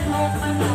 นหกมัน